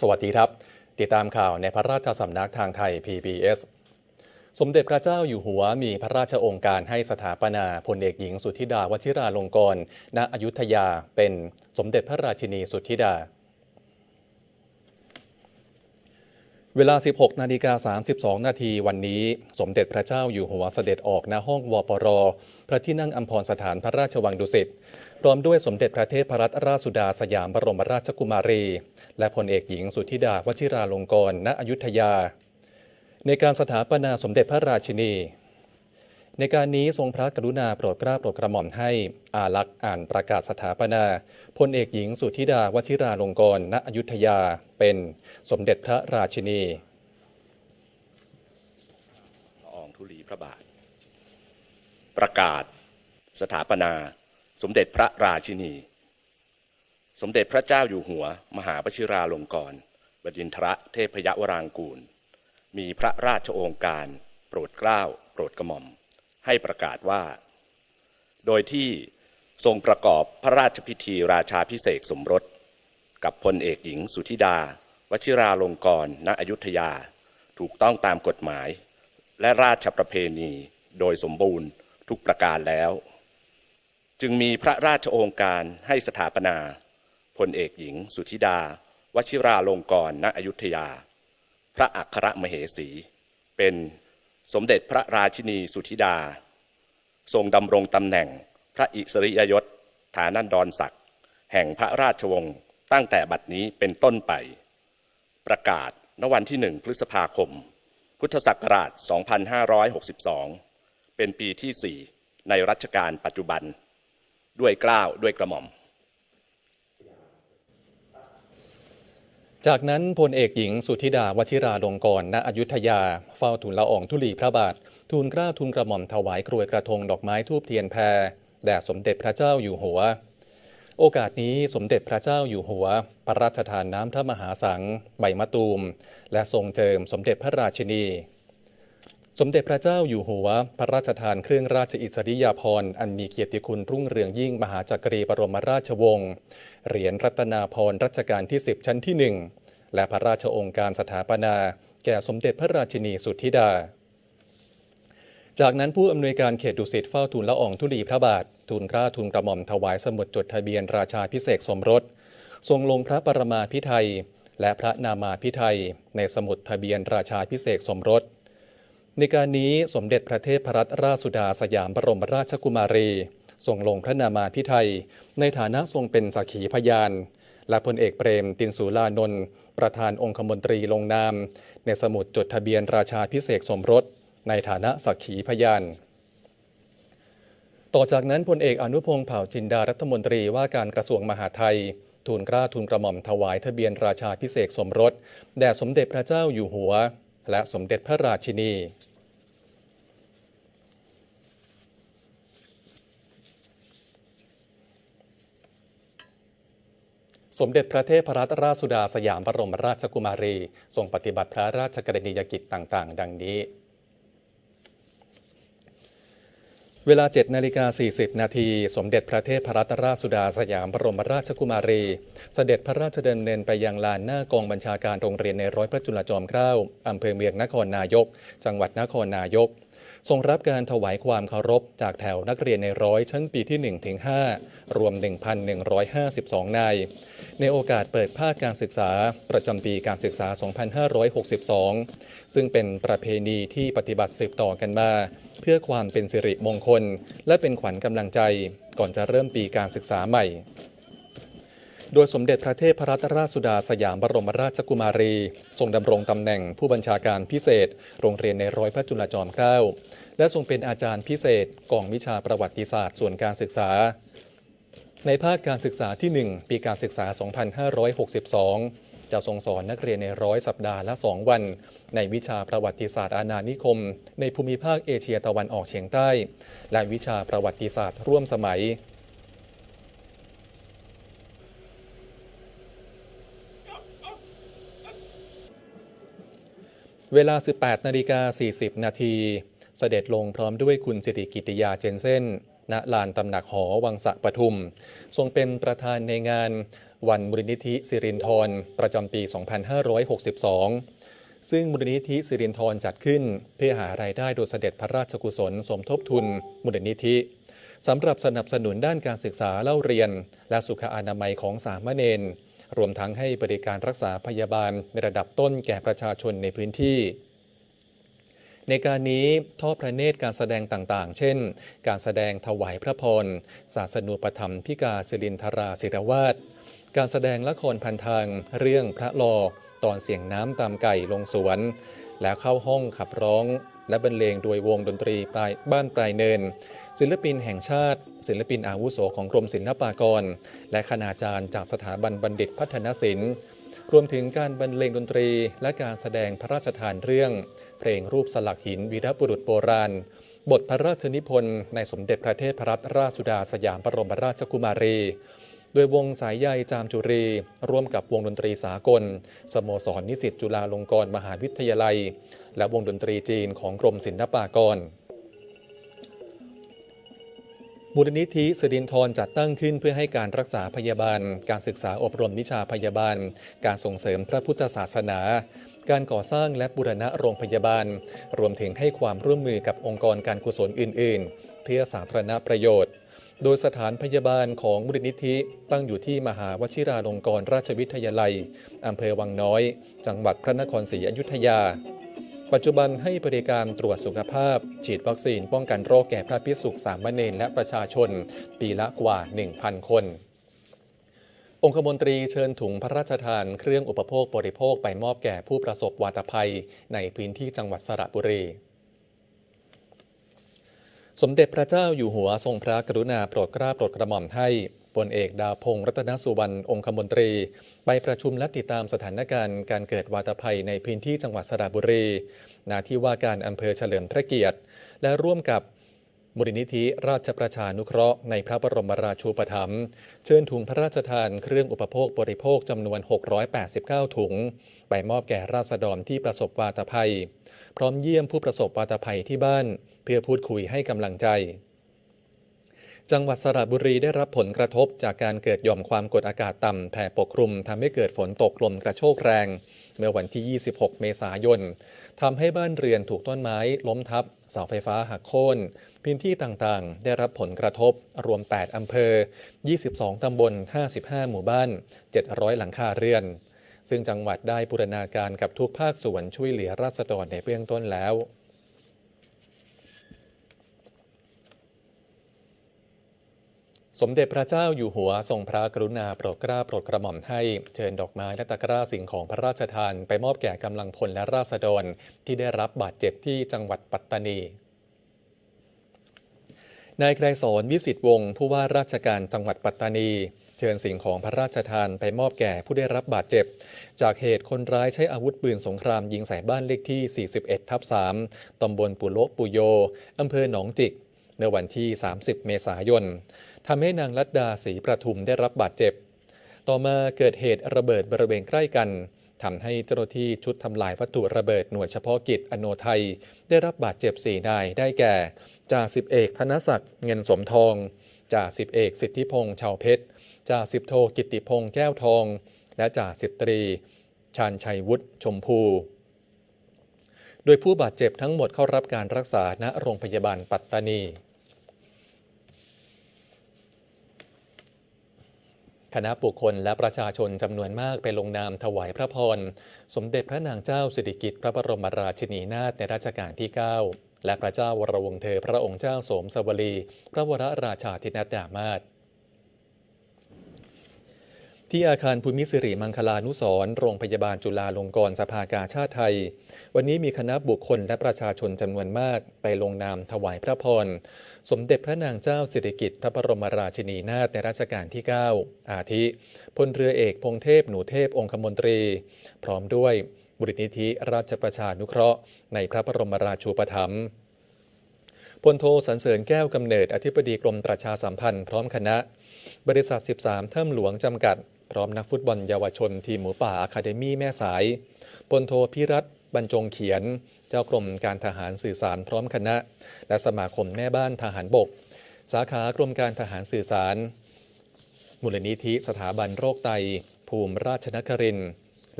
สวัสดีครับ ติดตามข่าวในพระราชสำนักทางไทย PBS สมเด็จพระเจ้าอยู่หัวมีพระราชองค์การให้สถาปนาพลเอกหญิงสุทธิดาวชิราลงกรณ์ณอยุธยาเป็นสมเด็จพระราชินีสุทธิดา เวลา 16 นาฬิกา 32 นาทีวันนี้ สมเด็จพระเจ้าอยู่หัวเสด็จออกณห้องวปร พระที่นั่งอัมพรสถานพระราชวังดุสิต พร้อมด้วยสมเด็จพระเทพรัตนราชสุดาสยามบรมราชกุมารี และพลเอกหญิงสุทธิดาวชิราลงกรณ์ณอยุธยา ในการสถาปนาสมเด็จพระราชินี ในการนี้ทรงพระกรุณาโปรดเกล้าโปรดกระหม่อมให้อาลักษ์อ่านประกาศสถาปนาพลเอกหญิงสุธิดาวชิราลงกรณ์ณอยุธยาเป็นสมเด็จพระราชินีละอองธุลีพระบาท ประกาศสถาปนา สมเด็จพระราชินี สมเด็จพระเจ้าอยู่หัว มหาปชิราลงกรณ์บดินทรเทพยวรางกูล มีพระราชโองการ โปรดเกล้าโปรดกระหม่อม ให้ประกาศว่า โดยที่ทรงประกอบพระราชพิธีราชาพิเศษสมรส กับพลเอกหญิงสุธิดา วชิราลงกรณ์ณอยุธยา ถูกต้องตามกฎหมาย และราชประเพณีโดยสมบูรณ์ทุกประการแล้ว จึงมีพระราชโองการให้สถาปนาพลเอกหญิง สุธิดา วชิราลงกรณ์ณอยุธยา พระอัครมเหสี เป็นสมเด็จพระราชินีสุธิดา ทรงดำรงตำแหน่งพระอิสริยยศฐานันดรศักดิ์แห่งพระราชวงศ์ตั้งแต่บัดนี้เป็นต้นไป ประกาศณวันที่หนึ่งพฤษภาคม พุทธศักราช 2562 เป็นปีที่ 4 ในรัชกาลปัจจุบัน ด้วยเกล้าวด้วยกระหม่อม จากนั้นพลเอกหญิงสุธิดาวชิราลงกรณ์ณอยุธยา เฝ้าทูลละอองธุลีพระบาท ทูลกล้าทูลกระหม่อมถวายกรวยกระทงดอกไม้ทูบเทียนแพรแด่สมเด็จพระเจ้าอยู่หัว โอกาสนี้สมเด็จพระเจ้าอยู่หัว พระราชทานน้ำพระมหาสัง ใบมะตูม และทรงเจิมสมเด็จพระราชินี สมเด็จพระเจ้าอยู่หัว พระราชทานเครื่องราชอิสริยาภรณ์อันมีเกียรติคุณรุ่งเรืองยิ่งมหาจักรีบรมราชวงศ์ เหรียญรัตนาพรรัชกาลที่ 10 ชั้นที่ 1 และพระราชองค์การสถาปนา แก่สมเด็จพระราชินีสุทธิดา จากนั้นผู้อำนวยการเขตดุสิตเฝ้าทูลละอองธุลีพระบาท ทูลกล้าทูลกระหม่อมถวายสมุดจดทะเบียนราชาพิเศษสมรส ทรงลงพระปรมาพิไทยและพระนามาพิไทยในสมุดทะเบียนราชาพิเศษสมรสในการนี้สมเด็จพระเทพรัตนราชสุดาสยามบรมราชกุมารี ทรงลงพระนามาพิไทย ในฐานะทรงเป็นสักขีพยาน และพลเอกเปรมตินสุรานนท์ประธานองคมนตรีลงนาม ในสมุดจดทะเบียนราชาพิเศษสมรส ในฐานะสักขีพยาน ต่อจากนั้นพลเอกอนุพงศ์เผ่าจินดารัฐมนตรีว่าการกระทรวงมหาดไทยทูลกล้าทูลกระหม่อมถวายทะเบียนราชาพิเศษสมรส แด่สมเด็จพระเจ้าอยู่หัว และสมเด็จพระราชินี สมเด็จพระเทพรัตนราชสุดาสยามบรมราชกุมารี ทรงปฏิบัติพระราชกรณียกิจต่างๆ ดังนี้ เวลา7นาฬิกา40 นาทีสมเด็จพระเทพรัตนราชสุดาสยามบรมราชกุมารี เสด็จพระราชดำเนินไปยังลานหน้ากองบัญชาการโรงเรียนในร้อยพระจุลจอมเกล้าอำเภอเมืองนครนายก จังหวัดนครนายก ทรงรับการถวายความเคารพจากแถวนักเรียนในร้อยชั้นปีที่ 1 ถึง 5 รวม 1,152 นาย ในโอกาสเปิดภาคการศึกษาประจำปีการศึกษา 2562 ซึ่งเป็นประเพณีที่ปฏิบัติสืบต่อกันมา เพื่อความเป็นสิริมงคล และเป็นขวัญกำลังใจ ก่อนจะเริ่มปีการศึกษาใหม่โดยสมเด็จพระเทพรัตนราชสุดาสยามบรมราชกุมารี ทรงดำรงตำแหน่งผู้บัญชาการพิเศษ โรงเรียนในร้อยพระจุลจอมเกล้า และทรงเป็นอาจารย์พิเศษกองวิชาประวัติศาสตร์ส่วนการศึกษา ในภาคการศึกษาที่ 1 ปีการศึกษา 2562 จะทรงสอนนักเรียนในร้อยสัปดาห์ละ 2 วัน ในวิชาประวัติศาสตร์อาณานิคม ในภูมิภาคเอเชียตะวันออกเฉียงใต้ และวิชาประวัติศาสตร์ร่วมสมัยเวลา 18 นาฬิกา 40 นาที เสด็จลงพร้อมด้วยคุณสิริกิติยาเจนเซนณลานตำหนักหอวังสะปทุม ทรงเป็นประธานในงานวันมูลนิธิสิรินธรประจำปี 2562 ซึ่งมูลนิธิสิรินธรจัดขึ้น เพื่อหารายได้โดยเสด็จพระราชกุศลสมทบทุนมูลนิธิสำหรับสนับสนุนด้านการศึกษาเล่าเรียน และสุขอนามัยของสามเณรรวมทั้งให้บริการรักษาพยาบาลในระดับต้นแก่ประชาชนในพื้นที่ ในการนี้ทอดพระเนตรการแสดงต่างๆ เช่น การแสดงถวายพระพร ศาสนูปธรรมพิกาศิรินทราศิรวาสการแสดงละครพันทางเรื่องพระลอตอนเสียงน้ำตามไก่ลงสวน แล้วเข้าห้องขับร้อง และบรรเลงโดยวงดนตรีปลายบ้านปลายเนิน ศิลปินแห่งชาติ ศิลปินอาวุโสของกรมศิลปากร และคณาจารย์จากสถาบันบัณฑิตพัฒนศิลป์ รวมถึงการบรรเลงดนตรีและการแสดงพระราชทานเรื่อง เพลงรูปสลักหินวีรบุรุษโบราณ บทพระราชนิพนธ์ในสมเด็จพระเทพรัตนราชสุดาสยามบรมราชกุมารี โดยวงสายใยจามจุรี ร่วมกับวงดนตรีสากล สโมสรนิสิตจุฬาลงกรณ์มหาวิทยาลัย และวงดนตรีจีนของกรมศิลปากรมูลนิธิสิรินทรจัดตั้งขึ้นเพื่อให้การรักษาพยาบาล การศึกษาอบรมวิชาพยาบาล การส่งเสริมพระพุทธศาสนา การก่อสร้างและบูรณะโรงพยาบาล รวมถึงให้ความร่วมมือกับองค์กรการกุศลอื่น ๆ เพื่อสาธารณประโยชน์ โดยสถานพยาบาลของมูลนิธิตั้งอยู่ที่มหาวชิราลงกรณราชวิทยาลัยอำเภอวังน้อย จังหวัดพระนครศรีอยุธยา ปัจจุบันให้บริการตรวจสุขภาพ ฉีดวัคซีนป้องกันโรคแก่พระพิสุสามเณรและประชาชน ปีละกว่า 1,000 คน องคมนตรีเชิญถุงพระราชทานเครื่องอุปโภคบริโภคไปมอบแก่ผู้ประสบวาตภัย ในพื้นที่จังหวัดสระบุรีสมเด็จพระเจ้าอยู่หัวทรงพระกรุณาโปรดเกล้าโปรดกระหม่อมให้พลเอกดาวพงศ์รัตนสุวรรณองคมนตรี ไปประชุมและติดตามสถานการณ์การเกิดวาตภัยในพื้นที่จังหวัดสระบุรีณที่ว่าการอำเภอเฉลิมพระเกียรติ และร่วมกับ มูลนิธิราชประชานุเคราะห์ในพระบรมราชูปถัมภ์เชิญถุงพระราชทานเครื่องอุปโภคบริโภคจำนวน 689 ถุง ไปมอบแก่ราษฎรที่ประสบวาตภัย พร้อมเยี่ยมผู้ประสบวาตภัยที่บ้าน เพื่อพูดคุยให้กำลังใจ จังหวัดสระบุรีได้รับผลกระทบจากการเกิดหย่อมความกดอากาศต่ำแผ่ปกคลุมทำให้เกิดฝนตกลมกระโชกแรง เมื่อวันที่ 26 เมษายนทำให้บ้านเรือนถูกต้นไม้ล้มทับ เสาไฟฟ้าหักโค่นพื้นที่ต่างๆ ได้รับผลกระทบ รวม 8 อำเภอ 22 ตำบล 55 หมู่บ้าน 700 หลังคาเรือน ซึ่งจังหวัดได้บูรณาการกับทุกภาคส่วนช่วยเหลือราษฎรในเบื้องต้นแล้ว สมเด็จพระเจ้าอยู่หัวทรงพระกรุณาโปรดเกล้าโปรดกระหม่อมให้เชิญดอกไม้และตะกร้าสิ่งของพระราชทานไปมอบแก่กำลังพลและราษฎรที่ได้รับบาดเจ็บที่จังหวัดปัตตานีนายไกรสอนวิสิตวงศ์ผู้ว่าราชการจังหวัดปัตตานี เชิญสิ่งของพระราชทานไปมอบแก่ผู้ได้รับบาดเจ็บ จากเหตุคนร้ายใช้อาวุธปืนสงครามยิงใส่บ้านเลขที่ 41 ทับ 3 ตำบลปุโละปุโย อำเภอหนองจิกในวันที่ 30 เมษายน ทำให้นางลัดดาศรีประทุมได้รับบาดเจ็บ ต่อมาเกิดเหตุระเบิดบริเวณใกล้กันทำให้เจ้าหน้าที่ชุดทำลายวัตถุระเบิดหน่วยเฉพาะกิจอโนไทย ได้รับบาดเจ็บ4นายได้แก่จ่าสิบเอกธนศักดิ์เงินสมทองจ่าสิบเอกสิทธิพงษ์ชาวเพชรจ่าสิบโทกิตติพงษ์แก้วทอง และจ่าสิบตรี ชาญชัยวุฒิชมพู โดยผู้บาดเจ็บทั้งหมดเข้ารับการรักษาณโรงพยาบาลปัตตานี คณะบุคคลและประชาชนจำนวนมากไปลงนามถวายพระพร สมเด็จพระนางเจ้าสิริกิติ์พระบรมราชินีนาถในรัชกาลที่ 9 และพระเจ้าวรวงเธอพระองค์เจ้าสมสวลี พระวรราชาธินัดดามาศ ที่อาคารภูมิสิริมังคลานุสร์โรงพยาบาลจุฬาลงกรณ์สภากาชาติไทย วันนี้มีคณะบุคคลและประชาชนจำนวนมากไปลงนามถวายพระพร สมเด็จพระนางเจ้าสิริกิติ์พระบรมราชินีนาถในรัชกาลที่ 9 อาทิพลเรือเอกพงเทพหนูเทพองคมนตรี พร้อมด้วยบุรินิธิราชประชานุเคราะห์ ในพระบรมราชูปถัมภ์พลโทสันเสริญแก้วกำเนิดอธิบดีกรมประชาสัมพันธ์พร้อมคณะ บริษัท 13ถ้ำหลวงจำกัด พร้อมนักฟุตบอลเยาวชนทีมหมูป่าอะคาเดมี่แม่สายพลโทพิรัตบรรจงเขียน เจ้ากรมการทหารสื่อสารพร้อมคณะ และสมาคมแม่บ้านทหารบก สาขากรมการทหารสื่อสาร มูลนิธิสถาบันโรคไต ภูมิราชนคริน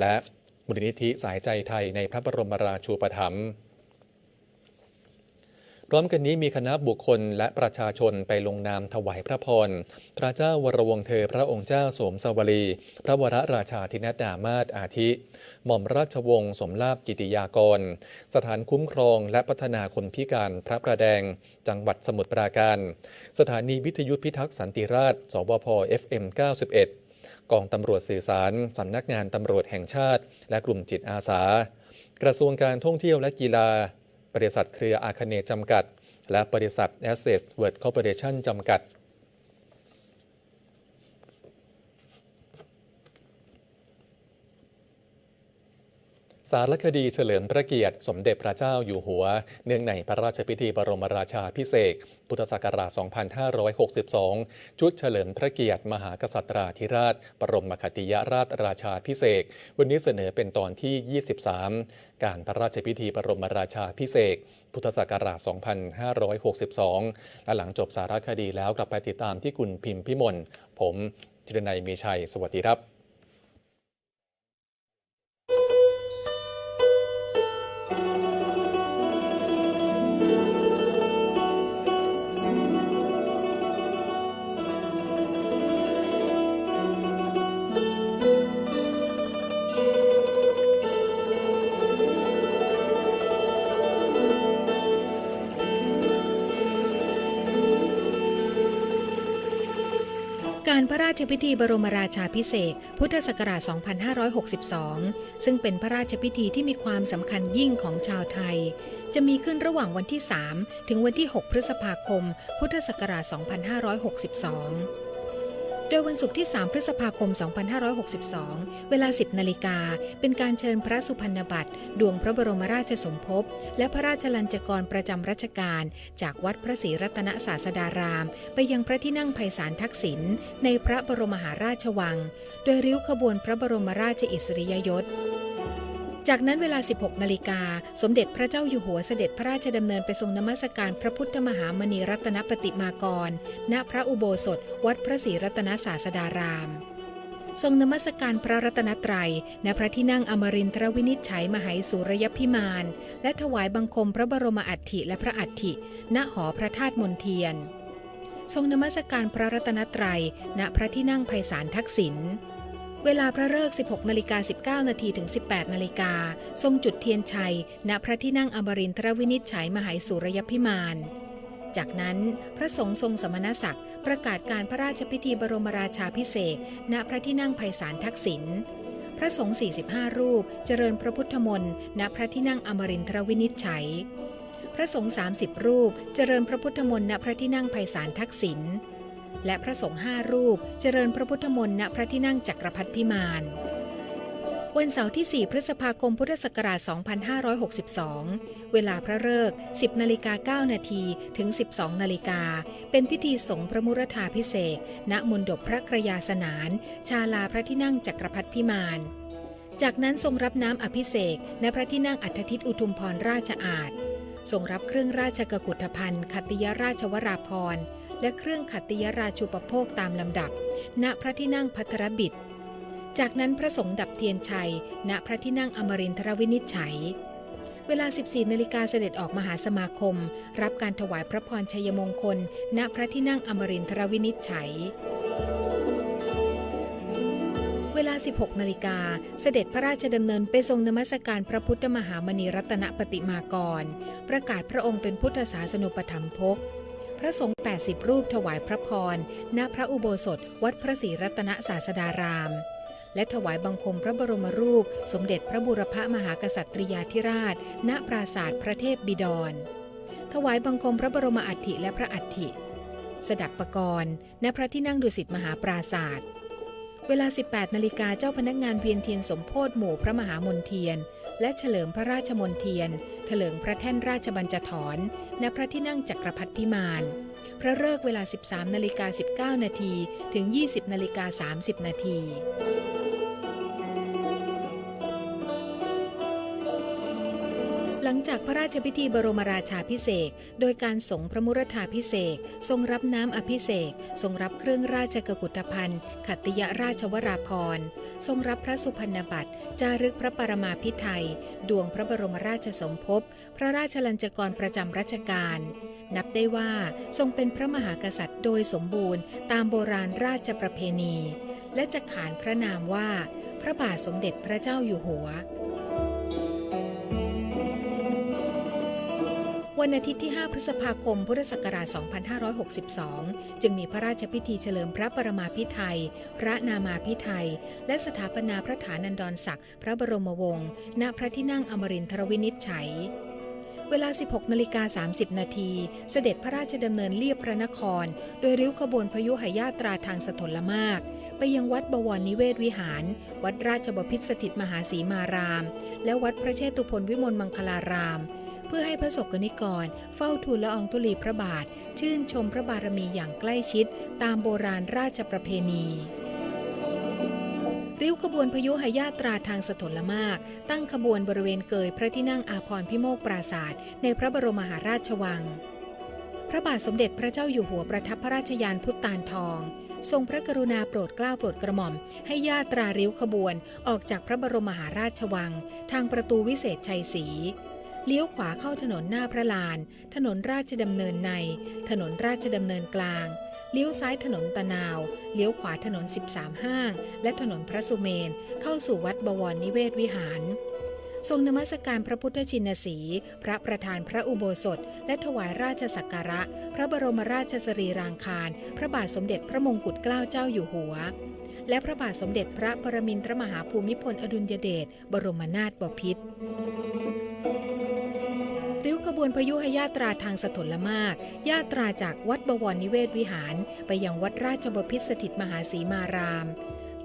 และมูลนิธิสายใจไทยในพระบรมราชูปถัมภ์ พร้อมกันนี้มีคณะบุคคลและประชาชนไปลงนามถวายพระพร พระเจ้าวรวงเธอพระองค์เจ้าสมสวรี พระวรราชาธินดามาศอาทิ หม่อมราชวงศ์สมลาบกิติยากร สถานคุ้มครองและพัฒนาคนพิการพระประแดง จังหวัดสมุทรปราการ สถานีวิทยุพิทักษ์สันติราช สวพ FM 91กองตำรวจสื่อสาร สำนักงานตำรวจแห่งชาติ และกลุ่มจิตอาสา กระทรวงการท่องเที่ยวและกีฬา บริษัทเครืออาคเนจำกัด และบริษัท Access World Corporation จำกัด สารคดีเฉลิมพระเกียรติสมเด็จพระเจ้าอยู่หัว เนื่องในพระราชพิธีบรมราชาพิเศษ พุทธศักราช 2562 ชุดเฉลิมพระเกียรติมหากษัตราธิราช บรมคติยราชราชาพิเศษ วันนี้เสนอเป็นตอนที่ 23 การพระราชพิธีบรมราชาพิเศษ พุทธศักราช 2562 และหลังจบสารคดีแล้วกลับไปติดตามที่คุณพิมพ์พิมลผมจิรนัยมีชัย สวัสดีครับ ชพิธีบรมราชาพิเศษพุทธศักราช 2562 ซึ่งเป็นพระราชพิธีที่มีความสำคัญยิ่งของชาวไทย จะมีขึ้นระหว่างวันที่ 3 ถึงวันที่ 6 พฤษภาคม พุทธศักราช 2562 โดยวันศุกร์ที่ 3 พฤษภาคม 2562 เวลา 10 นาฬิกา เป็นการเชิญพระสุพรรณบัตร ดวงพระบรมราชสมภพ และพระราชลัญจกรประจำรัชกาล จากวัดพระศรีรัตนศาสดาราม ไปยังพระที่นั่งไพศาลทักษิณ ในพระบรมหาราชวัง โดยริ้วขบวนพระบรมราชอิสริยยศ จากนั้นเวลา 16 นาฬิกา สมเด็จพระเจ้าอยู่หัวเสด็จพระราชดำเนินไปทรงนมัสการพระพุทธมหามณีรัตนปฏิมากร ณ พระอุโบสถ วัดพระศรีรัตนศาสดาราม ทรงนมัสการพระรัตนตรัย ณ พระที่นั่งอมรินทรวินิจฉัยมหายสุรยพิมาน และถวายบังคมพระบรมอัฐิและพระอัฐิ ณ หอพระธาตุมนเทียน ทรงนมัสการพระรัตนตรัย ณ พระที่นั่งไพศาลทักษิณ เวลาพระเลิก 16นาฬิกา19นาทีถึง 18นาฬิกาทรงจุดเทียนชัย ณ พระที่นั่งอมรินทรวินิจฉัยมหายสุรยพิมาน จากนั้นพระสงฆ์ทรงสมณศักดิ์ประกาศการพระราชพิธีบรมราชาพิเศษ ณ พระที่นั่งไพศาลทักษิณ พระสงฆ์ 45 รูป เจริญพระพุทธมนต์ ณ พระที่นั่งอมรินทรวินิจฉัย พระสงฆ์ 30 รูป เจริญพระพุทธมนต์ ณ พระที่นั่งไพศาลทักษิณ และพระสงฆ์ห้ารูปเจริญพระพุทธมนต์ณพระที่นั่งจักรพรรดิพิมาน วันเสาร์ที่ 4 พฤษภาคมพุทธศักราช 2562 เวลาพระเลิก 10 นาฬิกา 9 นาทีถึง 12 นาฬิกา เป็นพิธีสงฆ์พระมุรธาพิเศษ ณมณฑปพระกระยาสนาน ชาลาพระที่นั่งจักรพรรดิพิมานจากนั้นทรงรับน้ำอภิเษกณพระที่นั่งอัฏฐทิตอุทุมพรราชอาณทรงรับเครื่องราชกกุฏภัณฑ์ขัติยราชวราพร และเครื่องขัตติยราชูปโภคตามลำดับ ณพระที่นั่งพัทรบิดจากนั้นพระสงฆ์ดับเทียนชัย ณพระที่นั่งอมรินทรวินิจฉัย เวลา 14นาฬิกาเสด็จออกมหาสมาคม รับการถวายพระพรชัยมงคล ณพระที่นั่งอมรินทรวินิจฉัย เวลา 16นาฬิกาเสด็จพระราชดำเนินไปทรงนมัสการพระพุทธมหามณีรัตนปฏิมากร ประกาศพระองค์เป็นพุทธศาสนุปถัมภก พระสงฆ์ 80 รูปถวายพระพร ณ พระอุโบสถ วัดพระศรีรัตนศาสดาราม และถวายบังคมพระบรมรูป สมเด็จพระบุรพมหากษัตริยาธิราช ณ ปราสาทพระเทพบิดร ถวายบังคมพระบรมอัฐิและพระอัฐิ สดับประกรณ์ ณ พระที่นั่งดุสิตมหาปราศาสตร์ เวลา 18 นาฬิกาเจ้าพนักงานเวียนเทียนสมโพธิหมู่พระมหามนเทียน และเฉลิมพระราชมนเทียนถลิงพระแท่นราชบัญจทรณพระที่นั่งจักรพรรดิพิมาน พระเลิกเวลา 13 นาฬิกา 19 นาทีถึง 20 นาฬิกา 30 นาที ลังจากพระราชพิธีบรมราชาพิเศษ โดยการสงพระมุรธาพิเศษ ทรงรับน้ำอภิเษกทรงรับเครื่องราชกกุฏภัณฑ์ขัตติยราชวราภรทรงรับพระสุพรรณบัตรจารึกพระปรมาภิไธยดวงพระบรมราชสมภพ พระราชลัญจกรประจำรัชกาลนับได้ว่าทรงเป็นพระมหากษัตริย์โดยสมบูรณ์ ตามโบราณราชประเพณี และจะขานพระนามว่า พระบาทสมเด็จพระเจ้าอยู่หัว วันอาทิตย์ที่ 5 พฤษภาคม พุทธศักราช 2562 จึงมีพระราชพิธีเฉลิมพระปรมาภิไธยพระนามาภิไธยและสถาปนาพระฐานันดรศักดิ์ พระบรมวงศ์ ณ พระที่นั่งอมรินทรวินิจฉัยเวลา 16นาฬิกา30 นาที เสด็จพระราชดำเนินเลียบพระนคร โดยริ้วขบวนพยุหยาตราทางสถลมาก ไปยังวัดบวรนิเวศวิหาร วัดราชบพิตรสถิตมหาสีมาราม และวัดพระเชตุพนวิมลมังคลาราม เพื่อให้พระสกนิกร เฝ้าทูลละอองธุลีพระบาท ชื่นชมพระบารมีอย่างใกล้ชิด ตามโบราณราชประเพณีริ้วขบวนพยุหยาตราทางสถลมาก ตั้งขบวนบริเวณเกยพระที่นั่งอาพรพิโมกปราศาสตร์ในพระบรมมหาราชวัง พระบาทสมเด็จพระเจ้าอยู่หัวประทับพระราชยานพุทธาลทอง ทรงพระกรุณาโปรดเกล้าโปรดกระหม่อม ให้ญาตราริ้วขบวนออกจากพระบรมมหาราชวัง ทางประตูวิเศษชัยศรี เลี้ยวขวาเข้าถนนหน้าพระลาน ถนนราชดำเนินใน ถนนราชดำเนินกลาง เลี้ยวซ้ายถนนตะนาว เลี้ยวขวาถนน 13 ห้าง และถนนพระสุเมน เข้าสู่วัดบวรนิเวศวิหาร ทรงนมัสการพระพุทธชินสี พระประธานพระอุโบสถ และถวายราชสักการะ พระบรมราชสรีรางคาร พระบาทสมเด็จพระมงกุฎเกล้าเจ้าอยู่หัว และพระบาทสมเด็จพระปรมินทรมหาภูมิพลอดุลยเดชบรมนาถบพิตร ขบวนพยุหยาตราทางสถลมาก ยาตราจากวัดบวรนิเวศวิหาร ไปยังวัดราชบพิตรสถิตมหาสีมาราม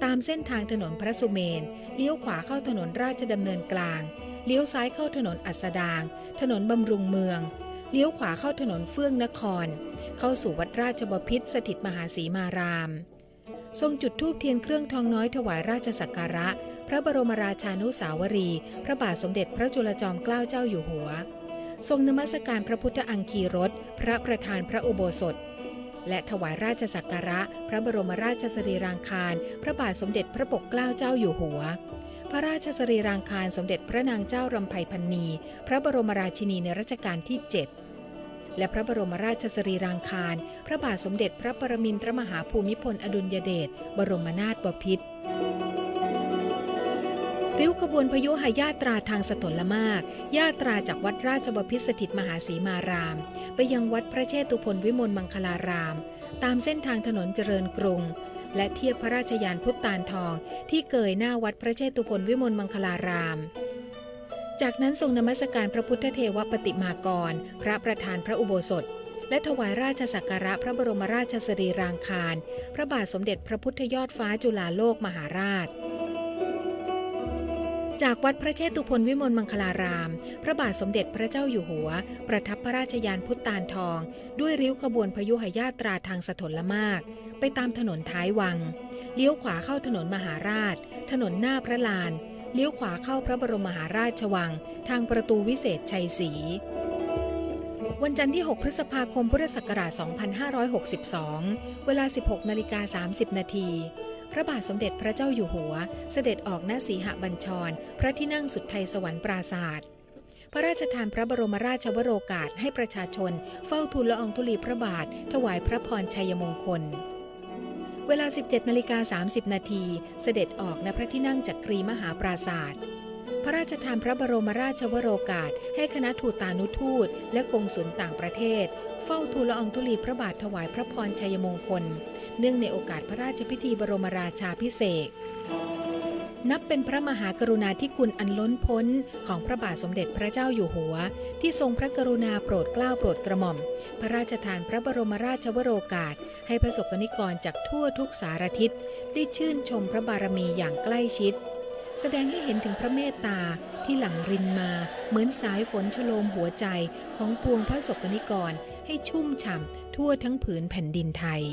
ตามเส้นทางถนนพระสุเมน เลี้ยวขวาเข้าถนนราชดำเนินกลาง เลี้ยวซ้ายเข้าถนนอัสดาง ถนนบำรุงเมือง เลี้ยวขวาเข้าถนนเฟื่องนคร เข้าสู่วัดราชบพิตรสถิตมหาสีมาราม ทรงจุดธูปเทียนเครื่องทองน้อยถวายราชสักการะ พระบรมราชานุสาวรี พระบาทสมเด็จพระจุลจอมเกล้าเจ้าอยู่หัว ทรงนมัสการพระพุทธอังคีรถพระประธานพระอุโบสถ และถวายราชสักการะ พระบรมราชสรีรางคาร พระบาทสมเด็จพระปกเกล้าเจ้าอยู่หัว พระราชสรีรางคารสมเด็จพระนางเจ้ารำไพพันนี พระบรมราชินีในรัชกาลที่ 7 และพระบรมราชสรีรางคาร พระบาทสมเด็จพระปรมินทรมหาภูมิพลอดุลยเดชบรมนาถบพิตร ริ้วขบวนพยุหายาตราทางสถลมาก ยาตราจากวัดราชบพิตรสถิตมหาสีมาราม ไปยังวัดพระเชตุพนวิมลมังคลาราม ตามเส้นทางถนนเจริญกรุง และเทียบพระราชยานพุทธาลทอง ที่เกยหน้าวัดพระเชตุพนวิมลมังคลาราม จากนั้นทรงนมัสการพระพุทธเทวปฏิมากร พระประธานพระอุโบสถและถวายราชสักการะพระบรมราชสรีรางคาร พระบาทสมเด็จพระพุทธยอดฟ้าจุฬาโลกมหาราช จากวัดพระเชตุพนวิมลมังคลาราม พระบาทสมเด็จพระเจ้าอยู่หัว ประทับพระราชยานพุทธาลทอง ด้วยริ้วขบวนพยุหยาตราทางสถลมาก ไปตามถนนท้ายวัง เลี้ยวขวาเข้าถนนมหาราช ถนนหน้าพระลาน เลี้ยวขวาเข้าพระบรมมหาราชวัง ทางประตูวิเศษชัยศรีวันจันทร์ที่ 6 พฤษภาคม พุทธศักราช 2562 เวลา 16 นาฬิกา 30 นาที พระบาทสมเด็จพระเจ้าอยู่หัว เสด็จออกณสีหบัญชร พระที่นั่งสุดไทยสวรรค์ปราศาสตร์พระราชทานพระบรมราชวโรกาสให้ประชาชน เฝ้าทูลละอองธุลีพระบาท ถวายพระพรชัยมงคล เวลา 17นาฬิกา30 นาทีเสด็จออกณพระที่นั่งจักรีมหาปราศาสตร์พระราชทานพระบรมราชวโรกาส ให้คณะทูตานุทูตและกงสุลต่างประเทศ เฝ้าทูลละอองธุลีพระบาทถวายพระพรชัยมงคล เนื่องในโอกาสพระราชพิธีบรมราชาพิเศษนับเป็นพระมหากรุณาธิคุณอันล้นพ้นของพระบาทสมเด็จพระเจ้าอยู่หัว ที่ทรงพระกรุณาโปรดเกล้าโปรดกระหม่อม พระราชทานพระบรมราชวโรกาส ให้ประสบกนิกรจากทั่วทุกสารทิศได้ชื่นชมพระบารมีอย่างใกล้ชิด แสดงให้เห็นถึงพระเมตตาที่หลั่งรินมา เหมือนสายฝนชโลมหัวใจของปวงพระสกนิกร ให้ชุ่มฉ่ำทั่วทั้งผืนแผ่นดินไทย